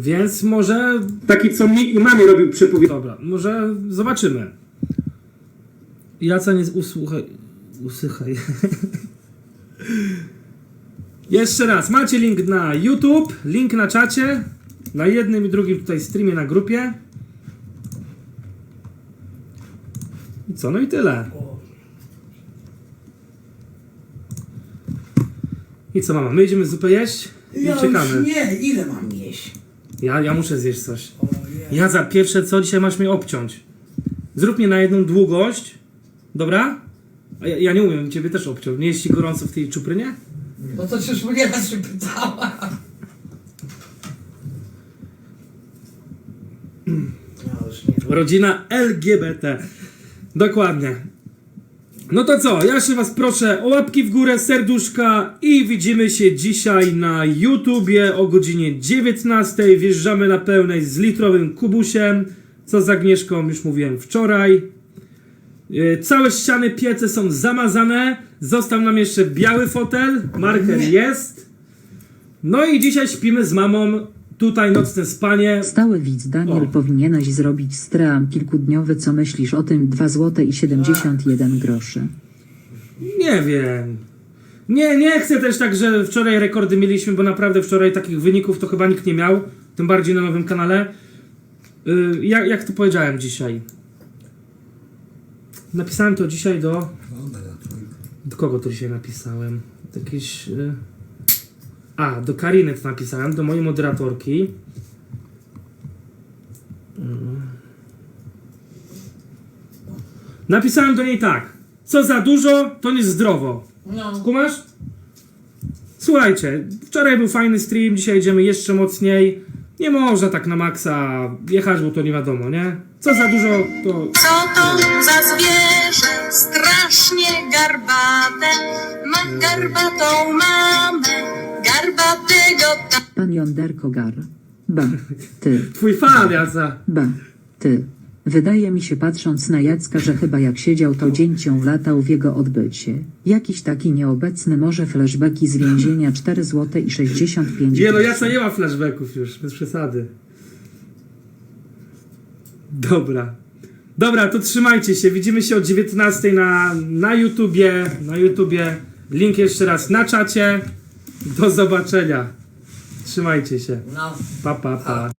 Więc może... Taki, co mi i mamie robił przepowiedź. Dobra, może zobaczymy. Jaca nie usłuchaj... Usychaj. Jeszcze raz, macie link na YouTube, link na czacie, na jednym i drugim tutaj streamie na grupie. I co, no i tyle. I co mama, my idziemy zupę jeść i Ja czekamy. już nie, ile mam jeść? Ja, ja muszę zjeść coś. Ja za pierwsze co dzisiaj masz mnie obciąć. Zrób mnie na jedną długość. Dobra? A ja, ja nie umiem ciebie też obciąć. Nie jest ci gorąco w tej czuprynie? No to już mnie raz się pytała. Rodzina LGBT. Dokładnie. No to co? Ja się was proszę o łapki w górę, serduszka i widzimy się dzisiaj na YouTubie o godzinie 19. Wjeżdżamy na pełnej z litrowym kubusiem. Co z Agnieszką już mówiłem wczoraj. Yy, Całe ściany piece są zamazane. Został nam jeszcze biały fotel. Marker Nie. jest. No i dzisiaj śpimy z mamą. Tutaj nocne spanie. Stały widz Daniel O. powinieneś zrobić stream kilkudniowy co myślisz o tym 2 zł i 71 groszy. Nie wiem. Nie, nie chcę też tak, że wczoraj rekordy mieliśmy, bo naprawdę wczoraj takich wyników to chyba nikt nie miał. Tym bardziej na nowym kanale. Yy, jak, jak to powiedziałem dzisiaj? Napisałem to dzisiaj do. Do kogo to dzisiaj napisałem? Do Jakieś. Yy... A, do Kariny to napisałem, do mojej moderatorki. Yy. Napisałem do niej tak. Co za dużo, to nie zdrowo. No. Kumasz? Słuchajcie, wczoraj był fajny stream, dzisiaj idziemy jeszcze mocniej. Nie można tak na maksa jechać, bo to nie wiadomo, nie? Co za dużo, to... Co to za zwierzę strasznie garbate? Ma garbatą mamę, garbatego ta. Pan Jonderko Gar. Ba. Ty. Twój fan, Jaca. Ba. Ty. Wydaje mi się patrząc na Jacka, że chyba jak siedział to dzięcią latał w jego odbycie. Jakiś taki nieobecny może flashbacki z więzienia 4 zł i 65 Nie no. Jaca nie ma flashbacków już, bez przesady. Dobra. Dobra, to trzymajcie się. Widzimy się o 19 na, na YouTubie. Na YouTubie. Link jeszcze raz na czacie. Do zobaczenia. Trzymajcie się. No. Pa, pa, pa.